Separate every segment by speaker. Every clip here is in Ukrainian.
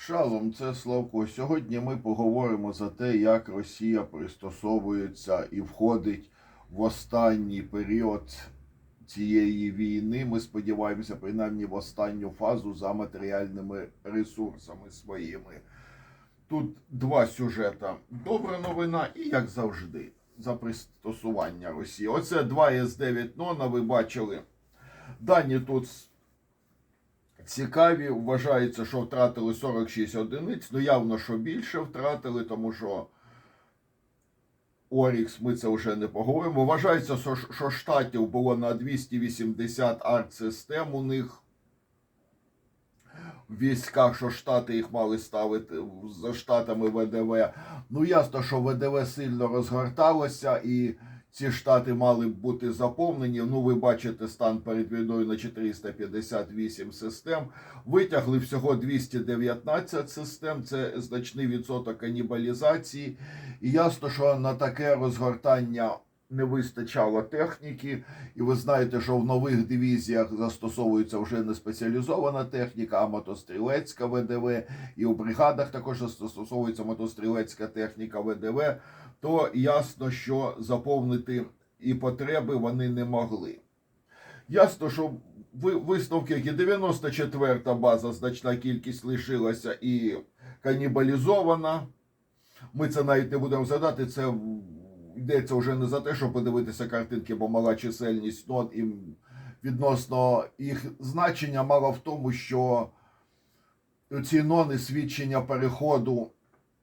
Speaker 1: Шалом, це Славко. Сьогодні ми поговоримо за те, як Росія пристосовується і входить в останній період цієї війни. Ми сподіваємося, принаймні в останню фазу за матеріальними ресурсами своїми. Тут два сюжета. Добра новина і, як завжди, за пристосування Росії. Оце 2 С9 Нона, ви бачили. Дані тут цікаві. Вважається, що втратили 46 одиниць. Ну, явно, що більше втратили, тому що Орікс, ми це вже не поговоримо. Вважається, що, штатів було на 280 арт-систем у них в військах, що штати їх мали ставити за штатами ВДВ. Ну, ясно, що ВДВ сильно розгорталося і ці штати мали б бути заповнені. Ну, ви бачите стан перед війною на 458 систем. Витягли всього 219 систем. Це значний відсоток канібалізації. І ясно, що на таке розгортання не вистачало техніки. І ви знаєте, що в нових дивізіях застосовується вже не спеціалізована техніка, а мотострілецька ВДВ. І у бригадах також застосовується мотострілецька техніка ВДВ. То ясно, що заповнити і потреби вони не могли. Ясно, що ви- висновки, які 94-та база, значна кількість лишилася і канібалізована. Ми це навіть не будемо задати. Це йдеться вже не за те, щоб подивитися картинки, бо мала чисельність нот і відносно їх значення мало в тому, що ці нони свідчення переходу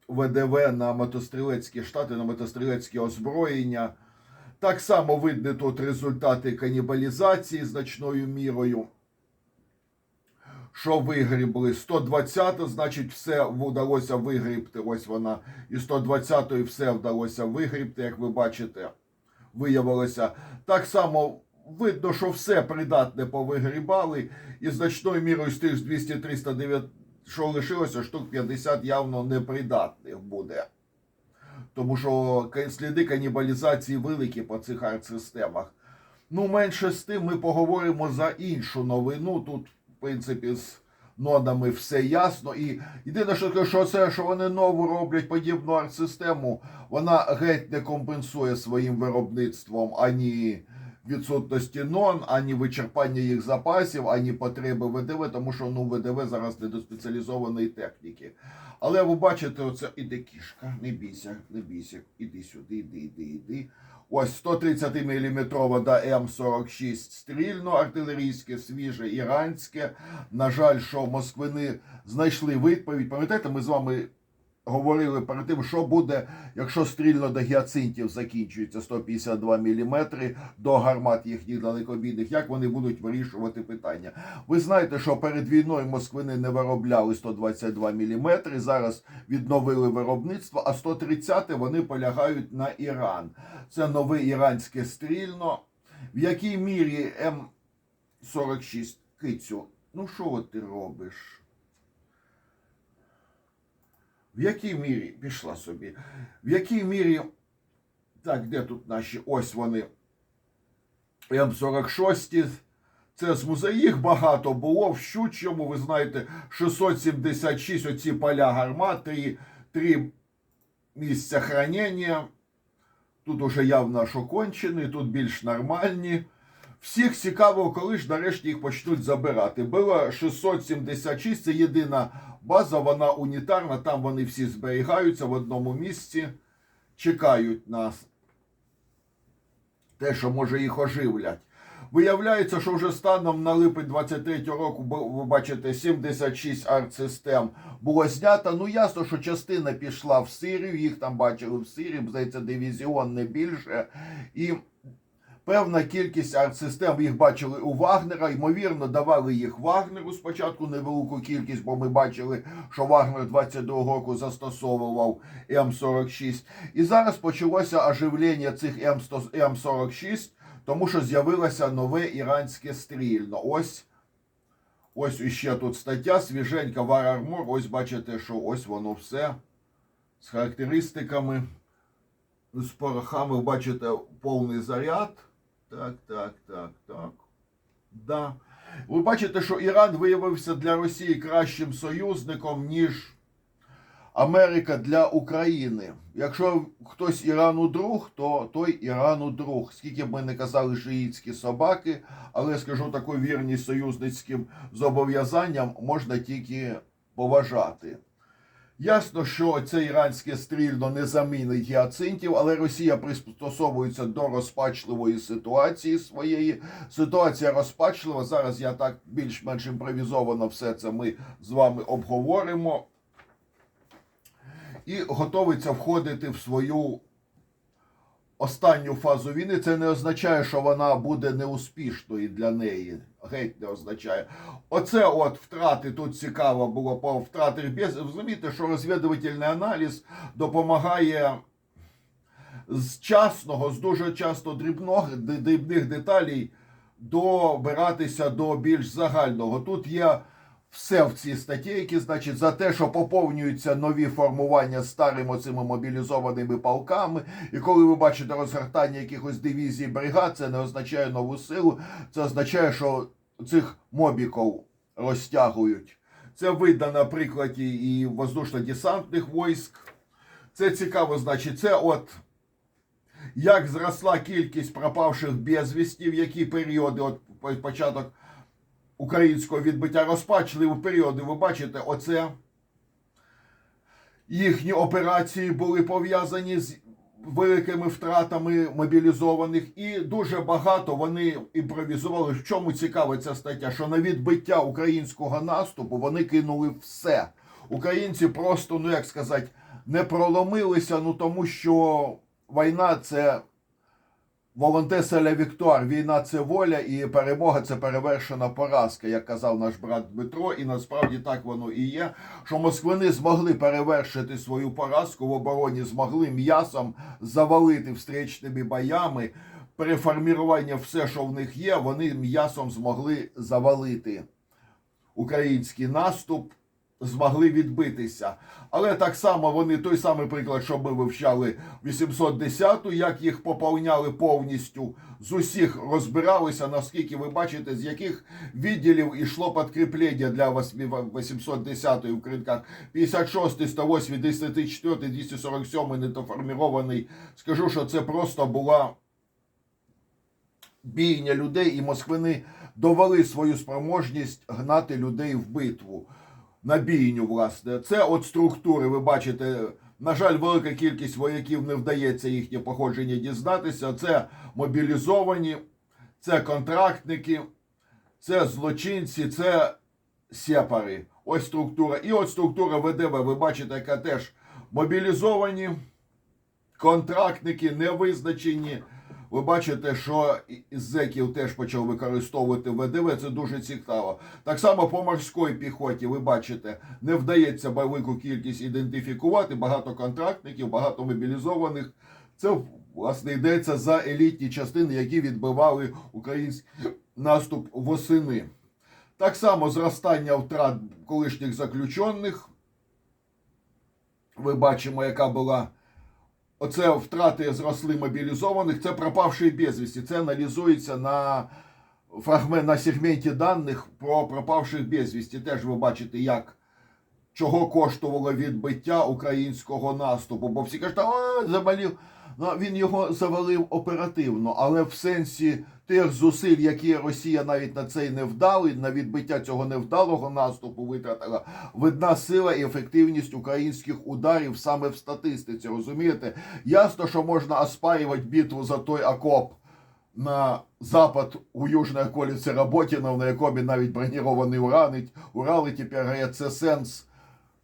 Speaker 1: ВДВ на мотострілецькі штати, на мотострілецьке озброєння. Так само видно тут результати канібалізації значною мірою. Що вигрібли? 120, значить, все вдалося вигрібти. Ось вона. І 120 все вдалося вигрібти, як ви бачите, виявилося. Так само видно, що все придатне повигрібали. І значною мірою з тих 200 309 що лишилося, штук 50 явно непридатних буде. Тому що сліди канібалізації великі по цих арт-системах. Ну, менше з тим, ми поговоримо за іншу новину. Тут, в принципі, з нодами все ясно. І єдине, що що це, що вони нову роблять подібну арт-систему, вона геть не компенсує своїм виробництвом ані відсутності нон, ані вичерпання їх запасів, ані потреби ВДВ, тому що ну ВДВ зараз не до спеціалізованої техніки. Але ви бачите, оце іде кішка, не бійся, не бійся, іди сюди, іди, іди, іди. Ось 130 мм до М46 стрільно артилерійське, свіже іранське. На жаль, що москвини знайшли відповідь. Пам'ятаєте, ми з вами говорили перед тим, що буде, якщо стрільно до гіацинтів закінчується 152 мм до гармат їхніх далекобійних, як вони будуть вирішувати питання. Ви знаєте, що перед війною москвини не виробляли 122 мм, зараз відновили виробництво, а 130 вони полягають на Іран. Це нове іранське стрільно. В якій мірі М46 кицю? Ну що ти робиш? В якій мірі пішла собі? В якій мірі. Так, де тут наші? Ось вони. М46. Це з музею. Їх багато було. В щучому, ви знаєте, 676 оці поля гармат, три, три місця хранення. Тут уже явно що кончені, тут більш нормальні. Всіх цікаво, коли ж нарешті їх почнуть забирати. Було 676, це єдина база, вона унітарна, там вони всі зберігаються в одному місці, чекають нас. Те, що може їх оживлять. Виявляється, що вже станом на липень 23 року, ви бачите, 76 арт-систем було знято. Ну ясно, що частина пішла в Сирію, їх там бачили в Сирії, здається, дивізіон не більше. І певна кількість арт-систем їх бачили у Вагнера. Ймовірно, давали їх Вагнеру спочатку невелику кількість, бо ми бачили, що Вагнер 22 року застосовував М46. І зараз почалося оживлення цих М100 М46, тому що з'явилося нове іранське стрільно. Ось. Ось іще тут стаття, свіженька Armor. Ось бачите, що ось воно все з характеристиками, з порохами, бачите, повний заряд. Так, так, так, так. Да. Ви бачите, що Іран виявився для Росії кращим союзником, ніж Америка для України. Якщо хтось Ірану друг, то той Ірану друг. Скільки б ми не казали шиїцькі собаки, але скажу таку вірність союзницьким зобов'язанням можна тільки поважати. Ясно, що це іранське стрільно не замінить гіацинтів, але Росія пристосовується до розпачливої ситуації своєї. Ситуація розпачлива. Зараз я так більш-менш імпровізовано все це ми з вами обговоримо. І готовиться входити в свою останню фазу війни. Це не означає, що вона буде неуспішною для неї. Геть не означає. Оце от втрати тут цікаво було по втрати без. Розумієте, що розвідувальний аналіз допомагає з частного, з дуже часто дрібних, дрібних деталей добиратися до більш загального. Тут є все в цій статті, які значить за те, що поповнюються нові формування старими цими мобілізованими полками. І коли ви бачите розгортання якихось дивізій бригад, це не означає нову силу, це означає, що цих мобіків розтягують. Це видно на прикладі і воздушно-десантних військ. Це цікаво, значить, це от як зросла кількість пропавших безвісті, в які періоди, от початок українського відбиття розпачливі періоди, ви бачите, оце їхні операції були пов'язані з великими втратами мобілізованих, і дуже багато вони імпровізували. В чому цікава ця стаття? Що на відбиття українського наступу вони кинули все. Українці просто, ну як сказати, не проломилися, ну тому що війна це волонтеса ля Віктор, війна це воля і перемога це перевершена поразка, як казав наш брат Дмитро. І насправді так воно і є. Що москвини змогли перевершити свою поразку в обороні, змогли м'ясом завалити встречними боями. Переформірування все, що в них є, вони м'ясом змогли завалити український наступ змогли відбитися. Але так само вони той самий приклад, що ми вивчали 810-ту, як їх поповняли повністю з усіх розбиралися, наскільки ви бачите, з яких відділів ішло підкріплення для 810-ї в кринках 56, 108, 234, 247 недоформірований. Скажу, що це просто була бійня людей, і москвини довели свою спроможність гнати людей в битву. На бійню, власне. Це от структури, ви бачите. На жаль, велика кількість вояків не вдається їхнє походження дізнатися. Це мобілізовані, це контрактники, це злочинці, це сепари. Ось структура. І от структура ВДВ, ви бачите, яка теж мобілізовані, контрактники невизначені. Ви бачите, що зеків теж почав використовувати ВДВ, це дуже цікаво. Так само по морській піхоті, ви бачите, не вдається велику кількість ідентифікувати, багато контрактників, багато мобілізованих. Це власне йдеться за елітні частини, які відбивали український наступ восени. Так само зростання втрат колишніх заключених. Ви бачимо, яка була Оце втрати зросли мобілізованих, це пропавші безвісті. Це аналізується на фрагмент на сегменті даних про пропавших безвісті. Теж ви бачите, як чого коштувало відбиття українського наступу. Бо всі кажуть, а завалив. Ну, він його завалив оперативно, але в сенсі тих зусиль, які Росія навіть на цей невдалий, на відбиття цього невдалого наступу витратила, видна сила і ефективність українських ударів саме в статистиці. Розумієте? Ясно, що можна оспарювати битву за той окоп на запад у южній околиці Роботіна, на якому навіть бронірований урани, Урали тепер говорять, це сенс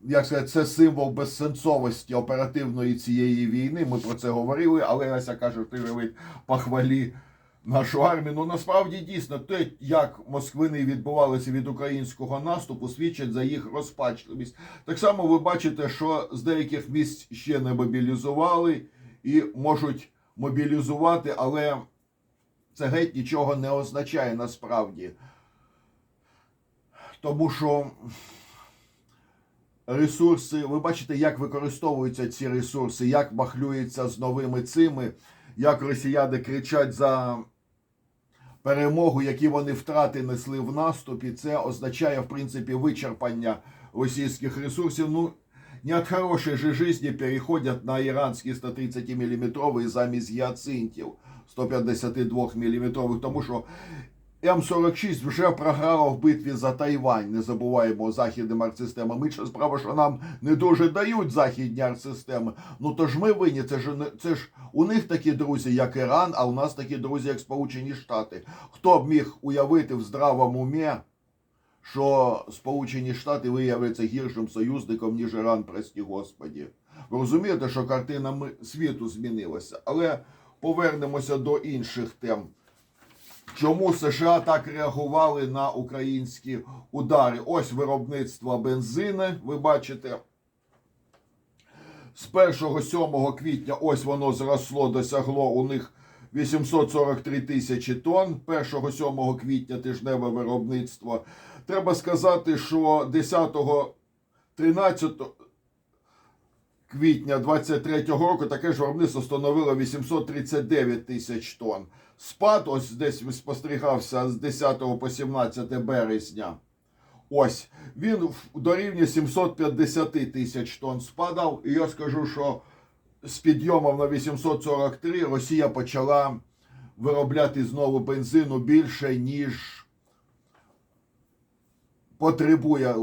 Speaker 1: як сказати, це символ безсенсовості оперативної цієї війни. Ми про це говорили, але Леся каже, ти говорить, похвалі нашу армію. Ну насправді дійсно те, як москвини відбувалися від українського наступу, свідчить за їх розпачливість. Так само ви бачите, що з деяких місць ще не мобілізували і можуть мобілізувати, але це геть нічого не означає насправді. Тому що ресурси, ви бачите, як використовуються ці ресурси, як махлюється з новими цими, як росіяни кричать за перемогу, які вони втрати несли в наступі, це означає, в принципі, вичерпання російських ресурсів. Ну, не от хорошей же жизни переходять на іранські 130 мм замість гіацинтів 152 мм, тому що М46 вже програла в битві за Тайвань. Не забуваємо західним артсистемам. Інша справа, що нам не дуже дають західні артсистеми. Ну то ж ми винні. Це ж це ж у них такі друзі, як Іран, а у нас такі друзі, як Сполучені Штати. Хто б міг уявити в здравому умі, що Сполучені Штати виявляться гіршим союзником, ніж Іран, прості Господі. Ви розумієте, що картина світу змінилася, але повернемося до інших тем. Чому США так реагували на українські удари? Ось виробництво бензини, ви бачите. З 1-7 квітня ось воно зросло, досягло у них 843 тисячі тонн. 1-7 квітня тижневе виробництво. Треба сказати, що 10-13 квітня 23-го року таке ж виробництво становило 839 тисяч тонн. Спад ось десь спостерігався з 10 по 17 березня. Ось він в- дорівнює 750 тисяч тонн спадав. І я скажу, що з підйомом на 843 Росія почала виробляти знову бензину більше, ніж потребує.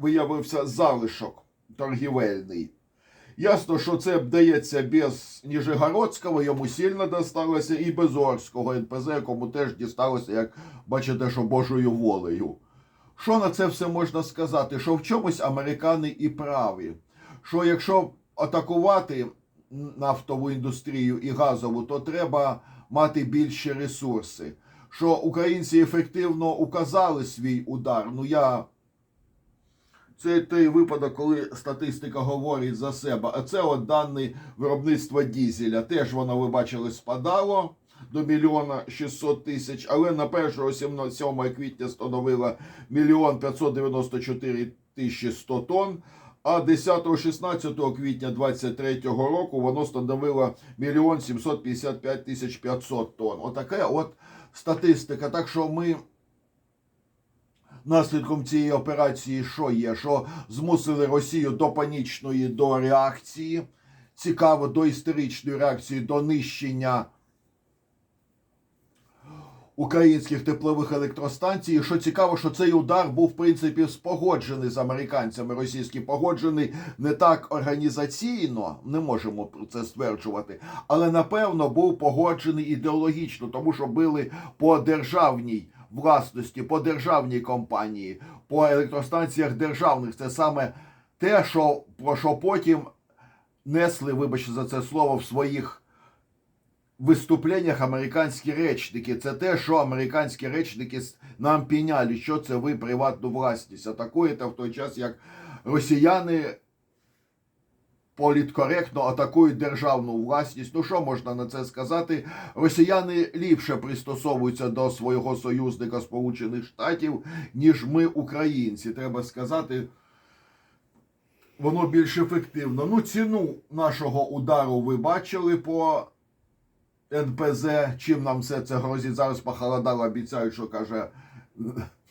Speaker 1: Виявився залишок торгівельний. Ясно, що це вдається без Ніжегородського, йому сильно досталося, і без Орського НПЗ, якому теж дісталося, як бачите, що Божою волею. Що на це все можна сказати? Що в чомусь американи і праві. Що якщо атакувати нафтову індустрію і газову, то треба мати більші ресурси. Що українці ефективно указали свій удар. Ну я це той випадок, коли статистика говорить за себе. А це от дані виробництва дізеля. Теж воно, ви бачили, спадало до мільйона 600 тисяч, але на 1 7 квітня становило мільйон 594 тисячі 100 тонн. А 10-16 квітня 23 року воно становило мільйон 755 тисяч 500 тонн. Отака от статистика. Так що ми наслідком цієї операції що є? Що змусили Росію до панічної до реакції, цікаво, до істеричної реакції, до нищення українських теплових електростанцій. І Що цікаво, що цей удар був в принципі спогоджений з американцями. Російський погоджений не так організаційно, не можемо про це стверджувати, але напевно був погоджений ідеологічно, тому що били по державній власності, по державній компанії, по електростанціях державних. Це саме те, що про що потім несли, вибачте за це слово, в своїх виступленнях американські речники. Це те, що американські речники нам піняли, що це ви приватну власність атакуєте в той час, як росіяни політкоректно атакують державну власність. Ну що можна на це сказати? Росіяни ліпше пристосовуються до свого союзника Сполучених Штатів, ніж ми, українці. Треба сказати. Воно більш ефективно. Ну, ціну нашого удару ви бачили по НПЗ. Чим нам все це грозить? Зараз похолодало, обіцяють, що каже.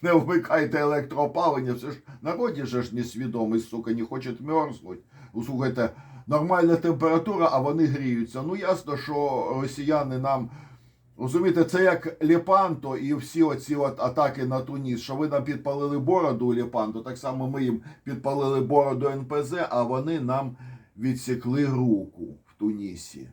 Speaker 1: Не вмикайте електроопалення, все ж народі ж несвідомий, сука, не хоче мерзнуть. Ну, Слухайте, нормальна температура, а вони гріються. Ну ясно, що росіяни нам. Розумієте, це як Лепанто і всі оці от атаки на Туніс, що ви нам підпалили бороду Лепанто, так само ми їм підпалили бороду НПЗ, а вони нам відсікли руку в Тунісі.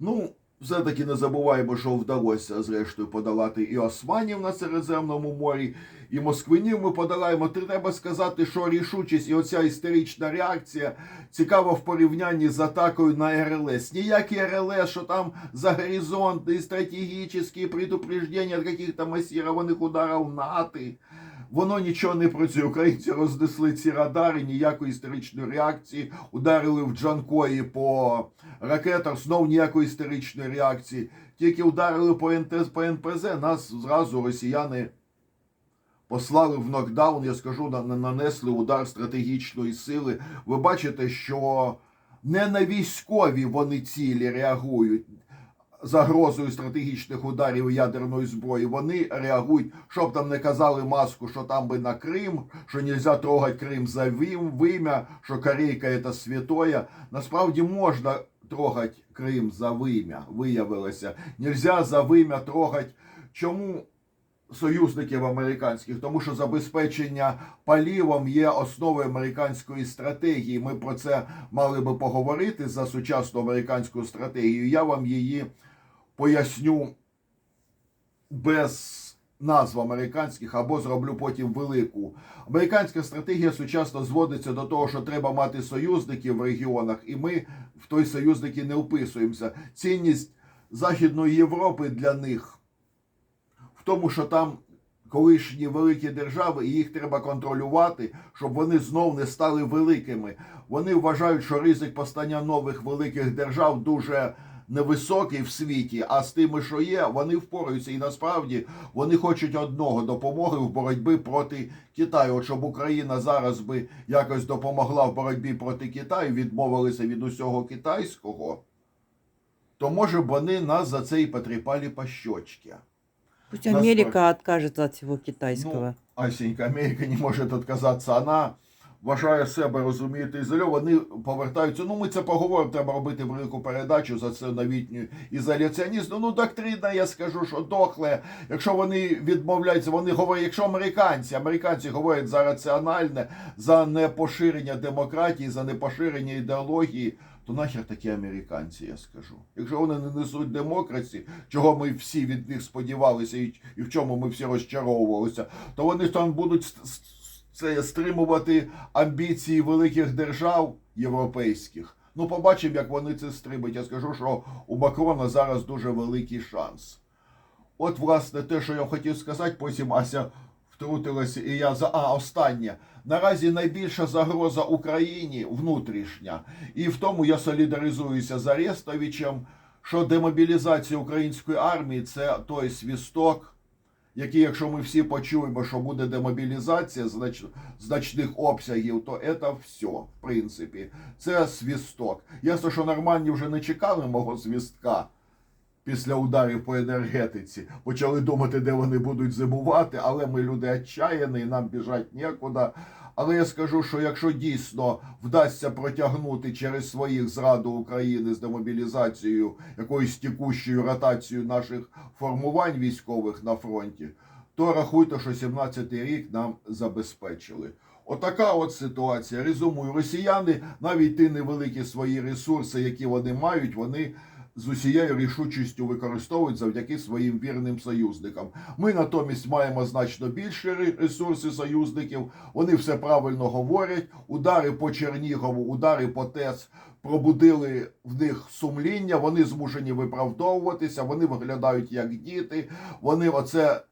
Speaker 1: Ну, все-таки не забуваємо, що вдалося зрештою подолати і османів на Середземному морі, і москвинів ми подолаємо. Треба сказати, що рішучість і оця істерична реакція цікава в порівнянні з атакою на РЛС. Ніякі РЛС, що там за горизонти, стратегічні предупреждення каких-то масірованих ударів НАТО. Воно нічого не працює. Українці рознесли ці радари, ніякої істеричної реакції. Ударили в Джанкої по ракетах, знов ніякої істеричної реакції. Тільки ударили по, НТ, по НПЗ, нас зразу росіяни послали в нокдаун, я скажу, на- на- нанесли удар стратегічної сили. Ви бачите, що не на військові вони цілі реагують. Загрозою стратегічних ударів ядерної зброї, вони реагують, щоб там не казали маску, що там би на Крим, що нельзя трогати Крим за вим- вим'я, що Корейка це святоє. Насправді можна трогати Крим за вим'я, виявилося. Нельзя за вим'я трогати. Чому? союзників американських, тому що забезпечення палівом є основою американської стратегії. Ми про це мали би поговорити за сучасну американську стратегію. Я вам її поясню без назв американських або зроблю потім велику. Американська стратегія сучасно зводиться до того, що треба мати союзників в регіонах, і ми в той союзники не вписуємося. Цінність Західної Європи для них в тому, що там колишні великі держави, і їх треба контролювати, щоб вони знов не стали великими. Вони вважають, що ризик постання нових великих держав дуже невисокий в світі, а з тими, що є, вони впораються. І насправді вони хочуть одного допомоги в боротьбі проти Китаю. От щоб Україна зараз би якось допомогла в боротьбі проти Китаю, відмовилися від усього китайського, то може б вони нас за це і потріпали по щочці.
Speaker 2: Пусть Америка откажется от всего китайского.
Speaker 1: Ну, Асенька, Америка не може відказатися. Вона вважає себе, розумієте, ізольовані. Вони повертаються. Ну, ми це поговоримо, треба робити велику передачу за це новітню ізоляціонізм. Ну, доктрина, я скажу, що дохле. Якщо вони відмовляються, вони говорять, якщо американці, американці говорять за раціональне, за непоширення демократії, за непоширення ідеології. То нахер такі американці, я скажу. Якщо вони не несуть демокрації, чого ми всі від них сподівалися, і, і в чому ми всі розчаровувалися, то вони там будуть це стримувати амбіції великих держав європейських. Ну, побачимо, як вони це стримують. Я скажу, що у Макрона зараз дуже великий шанс. От, власне, те, що я хотів сказати, потім Ася втрутилася, і я за. А, останнє. Наразі найбільша загроза Україні внутрішня. І в тому я солідаризуюся з Арестовичем, що демобілізація української армії це той свісток, який, якщо ми всі почуємо, що буде демобілізація знач... значних обсягів, то це все, в принципі, це свісток. Ясно, що нормальні вже не чекали мого свістка після ударів по енергетиці. Почали думати, де вони будуть зимувати, але ми люди відчаяні, нам біжать нікуди. Але я скажу, що якщо дійсно вдасться протягнути через своїх зраду України з демобілізацією якоюсь текущою ротацією наших формувань військових на фронті, то рахуйте, що 17-й рік нам забезпечили. Отака от ситуація. Резюмую, росіяни навіть ті невеликі свої ресурси, які вони мають, вони з усією рішучістю використовують завдяки своїм вірним союзникам. Ми натомість маємо значно більше ресурси союзників. Вони все правильно говорять. Удари по Чернігову, удари по ТЕЦ пробудили в них сумління. Вони змушені виправдовуватися. Вони виглядають як діти. Вони оце.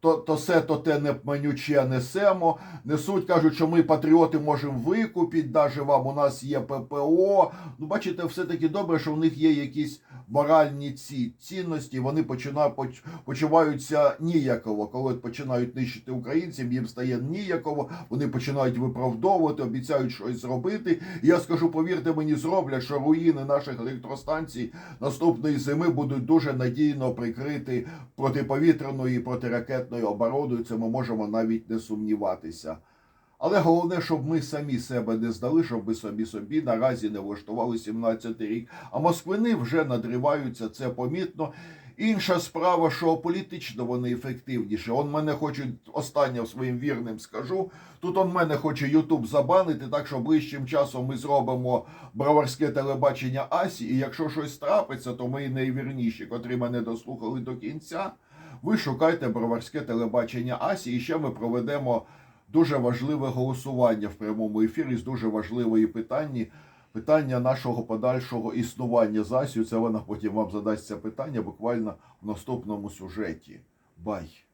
Speaker 1: То, то се, то те не манюче несемо. Несуть, кажуть, що ми патріоти можемо викупити, даже вам у нас є ППО. Ну, бачите, все-таки добре, що в них є якісь моральні ці цінності. Вони починають почуваються ніяково. Коли починають нищити українців, їм стає ніяково. Вони починають виправдовувати, обіцяють щось зробити. І я скажу, повірте мені, зроблять, що руїни наших електростанцій наступної зими будуть дуже надійно прикриті протиповітряною і протиракетною обороною. Це ми можемо навіть не сумніватися. Але головне, щоб ми самі себе не здали, щоб ми самі собі наразі не влаштували 17-й рік. А москвини вже надриваються, це помітно. Інша справа, що політично вони ефективніше. Он мене хочуть останнє своїм вірним скажу. Тут он мене хоче Ютуб забанити, так що ближчим часом ми зробимо броварське телебачення Асі. І якщо щось трапиться, то ми найвірніші, котрі мене дослухали до кінця. Ви шукайте броварське телебачення Асі, і ще ми проведемо дуже важливе голосування в прямому ефірі з дуже важливої питання. Питання нашого подальшого існування з Асію. Це вона потім вам задасть це питання буквально в наступному сюжеті. Бай!